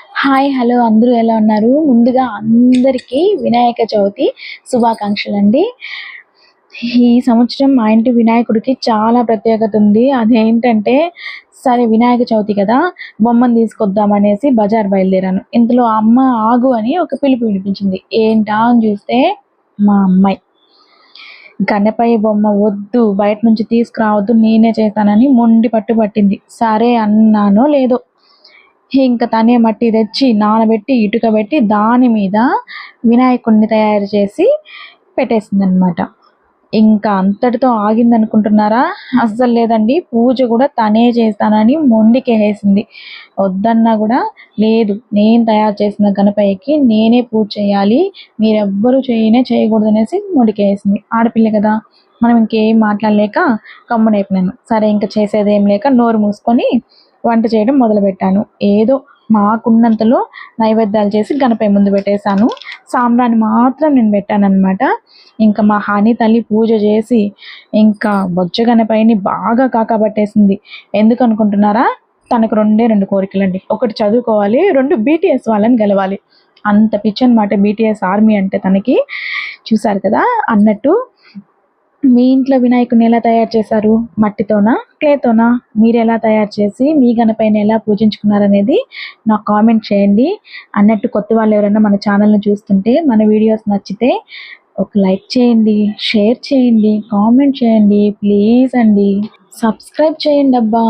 Hi hello అందరూ ఎలా ఉన్నారు? ముందుగా అందరికీ వినాయక చవితి శుభాకాంక్షలు అండి ఈ సంవత్సరం మా ఇంటి వినాయకుడికి చాలా ప్రత్యేకత ఉంది. అదేంటంటే సరే వినాయక చవితి కదా బొమ్మను తీసుకొద్దాం అనేసి బజార్ బయలుదేరాను. ఇంతలో అమ్మ ఆగు అని ఒక పిలుపు వినిపించింది. ఏంటా అని చూస్తే మా అమ్మాయి. గణపయ్య బొమ్మ వద్దు బయట నుంచి తీసుకురావద్దు నేనే చేస్తానని మొండి పట్టు పట్టింది సరే అన్నానో లేదో ఇంకా తనే మట్టి తెచ్చి నానబెట్టి ఇటుక పెట్టి దాని మీద వినాయకుడిని తయారు చేసి పెట్టేసింది అనమాట ఇంకా అంతటితో ఆగింది అనుకుంటున్నారా అస్సలు లేదండి. పూజ కూడా తనే చేస్తానని మొండికేసేసింది వద్దన్నా కూడా లేదు. నేను తయారు చేసిన గణపయ్యకి నేనే పూజ చేయాలి. మీరెవ్వరూ చేయనే చేయకూడదు అనేసి మొండికేసింది ఆడపిల్ల కదా. మనం ఇంకేం మాట్లాడలేక కమ్మునైపోయినాను. సరే ఇంకా చేసేది ఏం లేక నోరు మూసుకొని వంట చేయడం మొదలుపెట్టాను. ఏదో మాకున్నంతలో నైవేద్యాలు చేసి గణపతి ముందు పెట్టేశాను. సాంబ్రాన్ని మాత్రం నేను పెట్టాను అనమాట ఇంకా మా హాని తల్లి పూజ చేసి ఇంకా బొజ్జ గణపతిని బాగా కాకబట్టేసింది ఎందుకు అనుకుంటున్నారా? తనకు రెండే రెండు కోరికలండి. ఒకటి చదువుకోవాలి రెండు బీటీఎస్ వాళ్ళని గెలవాలి. అంత పిచ్చి అనమాట బీటీఎస్ ఆర్మీ అంటే తనకి. చూసారు కదా? అన్నట్టు మీ ఇంట్లో వినాయకుని ఎలా తయారు చేశారు? మట్టితోనా? క్లేతోనా? మీరు ఎలా తయారు చేసి మీ గణపైన ఎలా పూజించుకున్నారనేది నాకు కామెంట్ చేయండి. అన్నట్టు కొత్త వాళ్ళు ఎవరైనా మన ఛానల్ని చూస్తుంటే మన వీడియోస్ నచ్చితే ఒక లైక్ చేయండి షేర్ చేయండి కామెంట్ చేయండి ప్లీజ్ అండి. సబ్స్క్రైబ్ చేయండి అబ్బా.